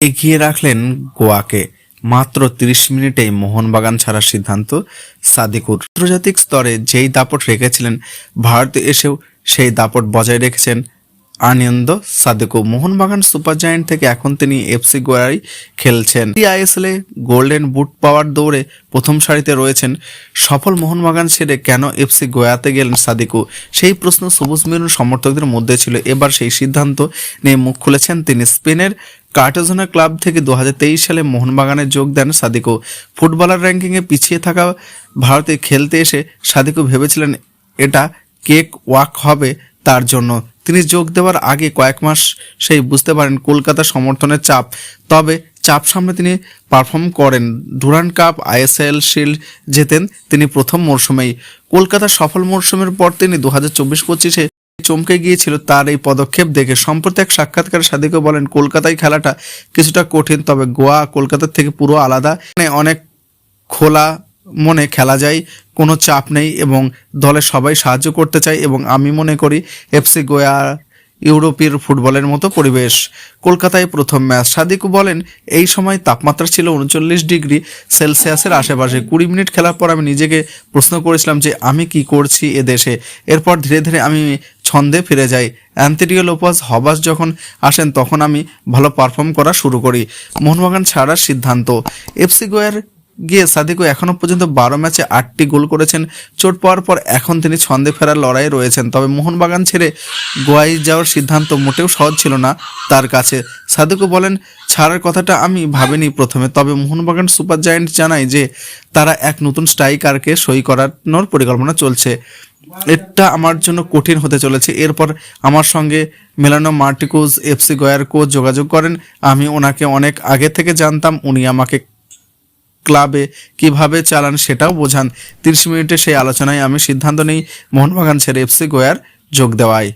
এগিয়ে রাখলেন গোয়াকে। মাত্র তিরিশ মিনিটেই মোহনবাগান ছাড়ার সিদ্ধান্ত সাদিকুর। আন্তর্জাতিক স্তরে যেই দাপট রেখেছিলেন, ভারতে এসেও সেই দাপট বজায় রেখেছেন Armando Sadiku. Mohun Bagan super giant থেকে এখন তিনি এফসি গোয়ায় খেলছেন। আইএসএল এ গোল্ডেন বুট পাওয়ার দৌড়ে প্রথম সারিতে রয়েছেন। সফল মোহনবাগান ছেড়ে কেন এফসি গোয়াতে গেলেন সাদিকু? সেই প্রশ্ন সবুজ মেরুন সমর্থকদের মধ্যে ছিল। এবার সেই সিদ্ধান্ত নিয়ে মুখ খুলেছেন তিনি স্পেনের কার্টাজোনা ক্লাব থেকে দু হাজার তেইশ সালে মোহনবাগানে যোগ দেন সাদিকো। ফুটবলার র্যাঙ্কিংয়ে পিছিয়ে থাকা ভারতে খেলতে এসে সাদিকো ভেবেছিলেন এটা কেক ওয়াক হবে তার জন্য। তিনি যোগ দেওয়ার আগে কয়েক মাস সেই বুঝতে পারেন কলকাতা সমর্থনের চাপ। তবে চাপ সামনে তিনি পারফর্ম করেন। ডুরান্ড কাপ, আইএসএল, শিল্ড জেতেন তিনি প্রথম মরশুমেই। কলকাতার সফল মরশুমের পর তিনি দু হাজার চব্বিশ পঁচিশে চমকে গিয়েছিল তার এই পদক্ষেপ দেখে। সম্প্রতি এক সাক্ষাৎকারে সাদিকও বলেন, কলকাতায় খেলাটা কিছুটা কঠিন, তবে গোয়া কলকাতার থেকে পুরো আলাদা। মানে অনেক খোলা মনে খেলা যায়, কোনো চাপ নেই এবং দলে সবাই সাহায্য করতে চায় এবং আমি মনে করি, এফসি গোয়া ইউরোপীয় ফুটবলের মতো পরিবেশ। কলকাতায় প্রথম ম্যাচ। সাদিকু বলেন, এই সময় তাপমাত্রা ছিল উনচল্লিশ ডিগ্রি সেলসিয়াসের আশেপাশে। কুড়ি মিনিট খেলার পর আমি নিজেকে প্রশ্ন করেছিলাম যে, আমি কি করছি এ দেশে? এরপর ধীরে ধীরে আমি ছন্দে ফিরে যাই। অ্যান্থেরিও লোপাস হবাস যখন আসেন, তখন আমি ভালো পারফর্ম করা শুরু করি। মোহনবাগান ছাড়ার সিদ্ধান্ত। এফসি গোয়ার গিয়ে সাদিকু এখনও পর্যন্ত বারো ম্যাচে আটটি গোল করেছেন। চোট পাওয়ার পর এখন তিনি ছন্দে ফেরার লড়াইয়ে রয়েছেন। তবে মোহনবাগান ছেড়ে গোয়ায় যাওয়ার সিদ্ধান্ত মোটেও সহজ ছিল না তার কাছে। সাদিকু বলেন, ছাড়ার কথাটা আমি ভাবিনি প্রথমে, তবে মোহনবাগান সুপার জায়েন্ট জানায় যে তারা এক নতুন স্ট্রাইকারকে সই করানোর পরিকল্পনা চলছে। এটা আমার জন্য কঠিন হতে চলেছে। এরপর আমার সঙ্গে মেলানো মার্টিকুজ, এফসি গয়ার কোচ যোগাযোগ করেন। আমি ওনাকে অনেক আগে থেকে জানতাম, উনি আমাকে ক্লাবে কীভাবে চালান সেটাও বোঝান। তিরিশ মিনিটে সেই আলোচনায় আমি সিদ্ধান্ত নিই। মোহনবাগান ছেড়ে এফসি গোয়ার যোগ দেওয়ায়।